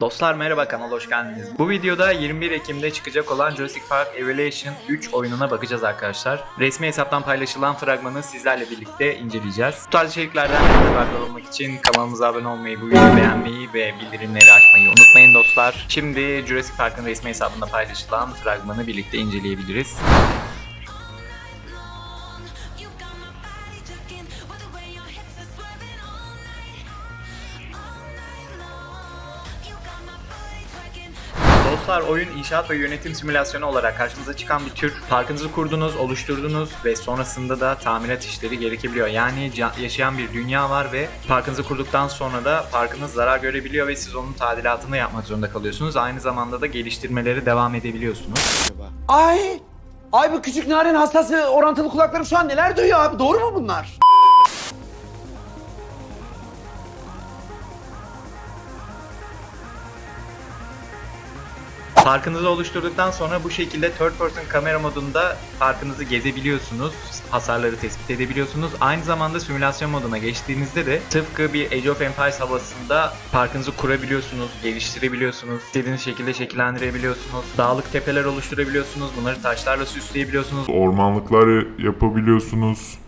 Dostlar merhaba kanala hoş geldiniz. Bu videoda 21 Ekim'de çıkacak olan Jurassic Park Evolution 3 oyununa bakacağız arkadaşlar. Resmi hesaptan paylaşılan fragmanı sizlerle birlikte inceleyeceğiz. Bu tarz içeriklerden haberdar olmak için kanalımıza abone olmayı, bu videoyu beğenmeyi ve bildirimleri açmayı unutmayın dostlar. Şimdi Jurassic Park'ın resmi hesabında paylaşılan fragmanı birlikte inceleyebiliriz. Dostlar oyun inşaat ve yönetim simülasyonu olarak karşımıza çıkan bir tür. Parkınızı kurdunuz, oluşturdunuz ve sonrasında da tamirat işleri gerekebiliyor. Yani yaşayan bir dünya var ve parkınızı kurduktan sonra da parkınız zarar görebiliyor ve siz onun tadilatını yapmak zorunda kalıyorsunuz. Aynı zamanda da geliştirmeleri devam edebiliyorsunuz. Ay! Ay bu küçük narin hassas ve orantılı kulaklarım şu an neler duyuyor abi? Doğru mu bunlar? Parkınızı oluşturduktan sonra bu şekilde third person kamera modunda parkınızı gezebiliyorsunuz. Hasarları tespit edebiliyorsunuz. Aynı zamanda simülasyon moduna geçtiğinizde de tıpkı bir Age of Empires havasında parkınızı kurabiliyorsunuz, geliştirebiliyorsunuz. istediğiniz şekilde şekillendirebiliyorsunuz. Dağlık tepeler oluşturabiliyorsunuz. Bunları taşlarla süsleyebiliyorsunuz. ormanlıklar yapabiliyorsunuz.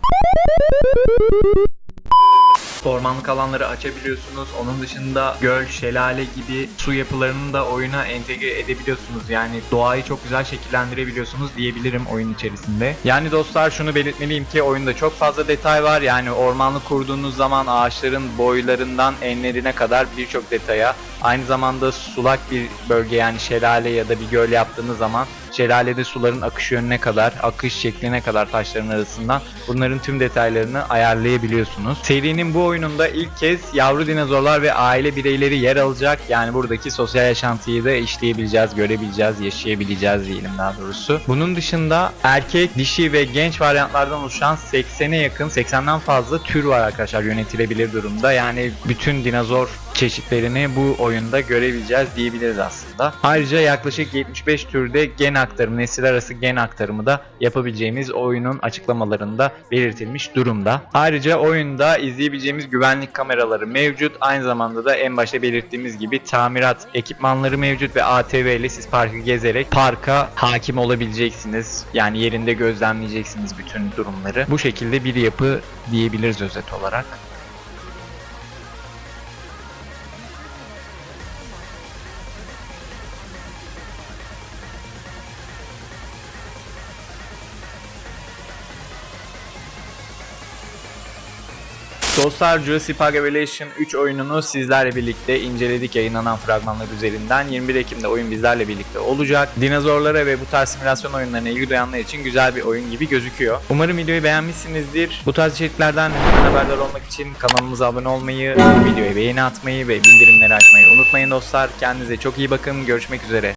Ormanlık alanları açabiliyorsunuz. Onun dışında göl, şelale gibi su yapılarını da oyuna entegre edebiliyorsunuz. Yani doğayı çok güzel şekillendirebiliyorsunuz diyebilirim oyun içerisinde. Yani dostlar şunu belirtmeliyim ki oyunda çok fazla detay var. Yani ormanlık kurduğunuz zaman ağaçların boylarından enlerine kadar birçok detaya aynı zamanda sulak bir bölge yani şelale ya da bir göl yaptığınız zaman şelalede suların akış yönüne kadar, akış şekline kadar taşların arasından bunların tüm detaylarını ayarlayabiliyorsunuz. Serinin bu oyununda ilk kez yavru dinozorlar ve aile bireyleri yer alacak. Yani buradaki sosyal yaşantıyı da işleyebileceğiz, görebileceğiz, yaşayabileceğiz diyelim daha doğrusu. Bunun dışında erkek, dişi ve genç varyantlardan oluşan 80'e yakın, 80'den fazla tür var arkadaşlar yönetilebilir durumda. Yani bütün dinozor çeşitlerini bu oyunda görebileceğiz diyebiliriz aslında. Ayrıca yaklaşık 75 türde gen aktarımı, nesil arası gen aktarımı da yapabileceğimiz oyunun açıklamalarında belirtilmiş durumda. Ayrıca oyunda izleyebileceğimiz güvenlik kameraları mevcut. Aynı zamanda da en başta belirttiğimiz gibi tamirat ekipmanları mevcut ve ATV ile siz parkı gezerek parka hakim olabileceksiniz. Yani yerinde gözlemleyeceksiniz bütün durumları. Bu şekilde bir yapı diyebiliriz özet olarak. Dostlar Jurassic Park Evolution 3 oyununu sizlerle birlikte inceledik yayınlanan fragmanlar üzerinden. 21 Ekim'de oyun bizlerle birlikte olacak. Dinozorlara ve bu tarz simülasyon oyunlarına ilgi duyanlar için güzel bir oyun gibi gözüküyor. Umarım videoyu beğenmişsinizdir. Bu tarz içeriklerden haberdar olmak için kanalımıza abone olmayı, videoya beğeni atmayı ve bildirimleri açmayı unutmayın dostlar. Kendinize çok iyi bakın. Görüşmek üzere.